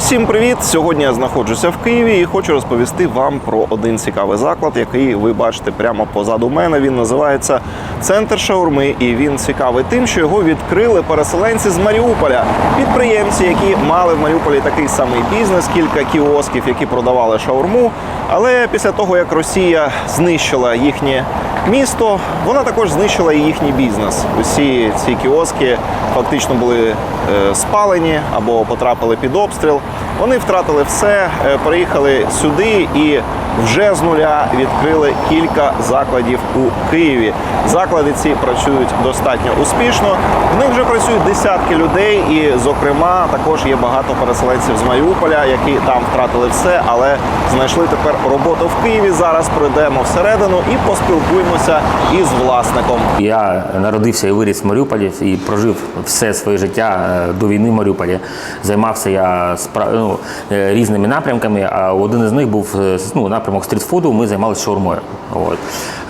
Усім привіт! Сьогодні я знаходжуся в Києві і хочу розповісти вам про один цікавий заклад, який ви бачите прямо позаду мене. Він називається Центр шаурми, і він цікавий тим, що його відкрили переселенці з Маріуполя, підприємці, які мали в Маріуполі такий самий бізнес, кілька кіосків, які продавали шаурму. Але після того, як Росія знищила їхнє місто, вона також знищила і їхній бізнес. Усі ці кіоски фактично були е, спалені або потрапили під обстріл. Вони втратили все, е, приїхали сюди і вже з нуля відкрили кілька закладів у Києві. Заклади ці працюють достатньо успішно. В них вже працюють десятки людей, і, зокрема, також є багато переселенців з Маріуполя, які там втратили все, але знайшли тепер роботу в Києві. Зараз пройдемо всередину і поспілкуємося із власником. Я народився і виріс в Маріуполі і прожив все своє життя е, до війни в Маріуполі. Займався я ну, е, різними напрямками, а один із них був е, ну, напрямок стрітфуду. Ми займалися шаурмою. От.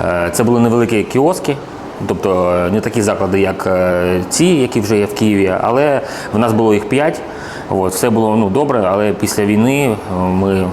Е, Це були невеликі кіоски. Тобто е, не такі заклади, як е, ці, які вже є в Києві, але в нас було їх п'ять. Все було ну, добре, але після війни ми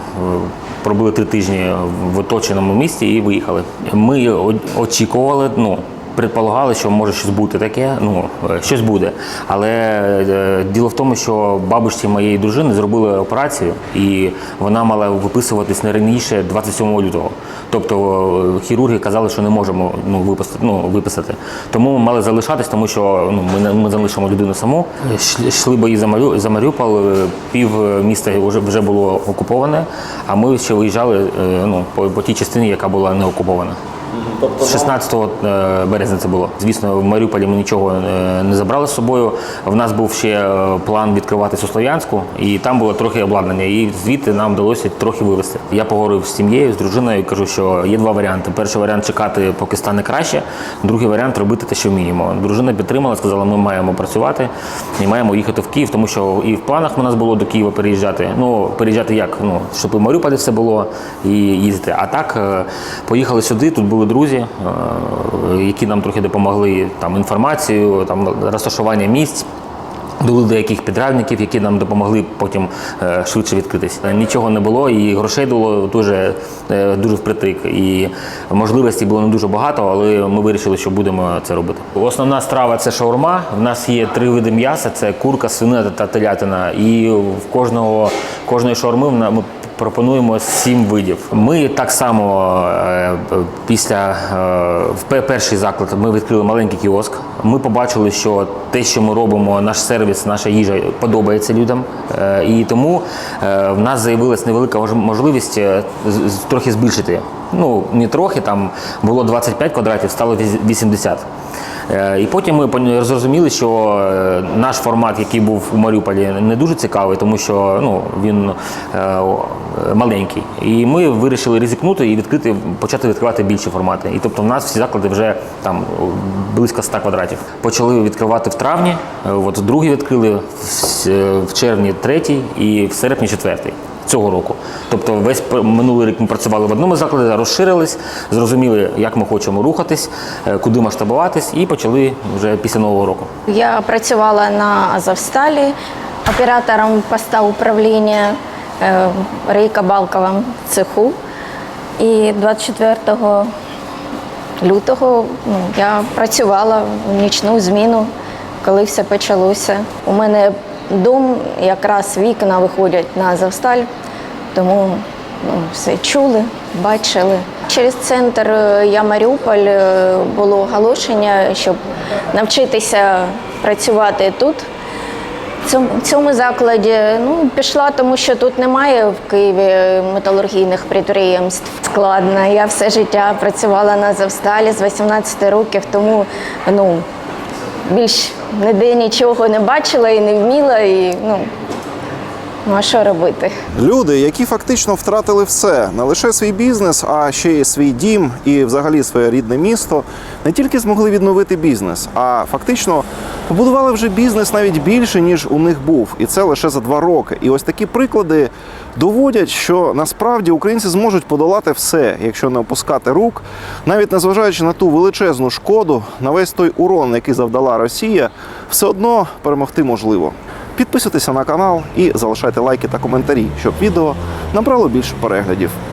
пробули три тижні в оточеному місті і виїхали. Ми очікували, ну. Предполагали, що може щось бути таке, ну е, щось буде. Але е, діло в тому, що бабусі моєї дружини зробили операцію, і вона мала виписуватись не раніше 27 лютого. Тобто е, хірурги казали, що не можемо ну, виписати, ну, виписати. Тому ми мали залишатись, тому що ну, ми, ми залишимо людину саму. Йшли- бої за, Марю, за Маріуполь, е, пів міста вже, вже було окуповане, а ми ще виїжджали ну, по, по тій частині, яка була не окупована. З 16 е, березня це було. Звісно, в Маріуполі ми нічого е, не забрали з собою. В нас був ще е, план відкриватись у Слов'янську, і там було трохи обладнання. І звідти нам вдалося трохи вивезти. Я поговорив з сім'єю, з дружиною і кажу, що є два варіанти. Перший варіант чекати, поки стане краще. Другий варіант робити те, що вміємо. Дружина підтримала, сказала, ми маємо працювати і маємо їхати в Київ, тому що і в планах у нас було до Києва переїжджати. Ну, переїжджати як? Ну, щоб і в Маріуполі все було і їздити. А так поїхали сюди, тут були друзі, е, які нам трохи допомогли там інформацією, там розташування місць. Були деяких підрядників, які нам допомогли потім е, швидше відкритись. Е, Нічого не було, і грошей було дуже, дуже впритик. І можливостей було не дуже багато, але ми вирішили, що будемо це робити. Основна страва це шаурма. В нас є три види м'яса: це курка, свинина та телятина. І в кожного кожної шаурми ми пропонуємо сім видів. Ми так само е, після е, в перший заклад ми відкрили маленький кіоск. Ми побачили, що те, що ми робимо, наш сервіс, наша їжа подобається людям. Е, І тому е, в нас з'явилась невелика можливість е, трохи збільшити. Ну не трохи, там було 25 квадратів, стало віс- 80. Е, І потім ми зрозуміли, що е, наш формат, який був у Маріуполі, не дуже цікавий, тому що ну, він е, маленький. І ми вирішили ризикнути і відкрити, почати відкривати більші формати. І тобто в нас всі заклади вже там близько 100 квадратів. Почали відкривати в травні, от другий відкрили в червні третій і в серпні четвертий. Цього року, тобто весь минулий рік ми працювали в одному закладі, розширились, зрозуміли, як ми хочемо рухатись, е, куди масштабуватись, і почали вже після нового року. Я працювала на Азовсталі оператором поста управління е, в Рейка-Балковому цеху. І 24 лютого ну, я працювала в нічну зміну, коли все почалося. У мене дом, якраз вікна виходять на Азовсталь, тому ну, все чули, бачили. Через центр е, Я Маріуполь е, було оголошення, щоб навчитися працювати тут. В цьому закладі ну, пішла, тому що тут немає в Києві металургійних підприємств. Складно. Я все життя працювала на Завсталі з 18 років, тому ну, більш ніде нічого не бачила і не вміла. І, ну, ну а що робити? Люди, які фактично втратили все, не лише свій бізнес, а ще й свій дім і взагалі своє рідне місто, не тільки змогли відновити бізнес, а фактично побудували вже бізнес навіть більше, ніж у них був. І це лише за два роки. І ось такі приклади доводять, що насправді українці зможуть подолати все, якщо не опускати рук, навіть незважаючи на ту величезну шкоду, на весь той урон, який завдала Росія, все одно перемогти можливо. Підписуйтеся на канал і залишайте лайки та коментарі, щоб відео набрало більше переглядів.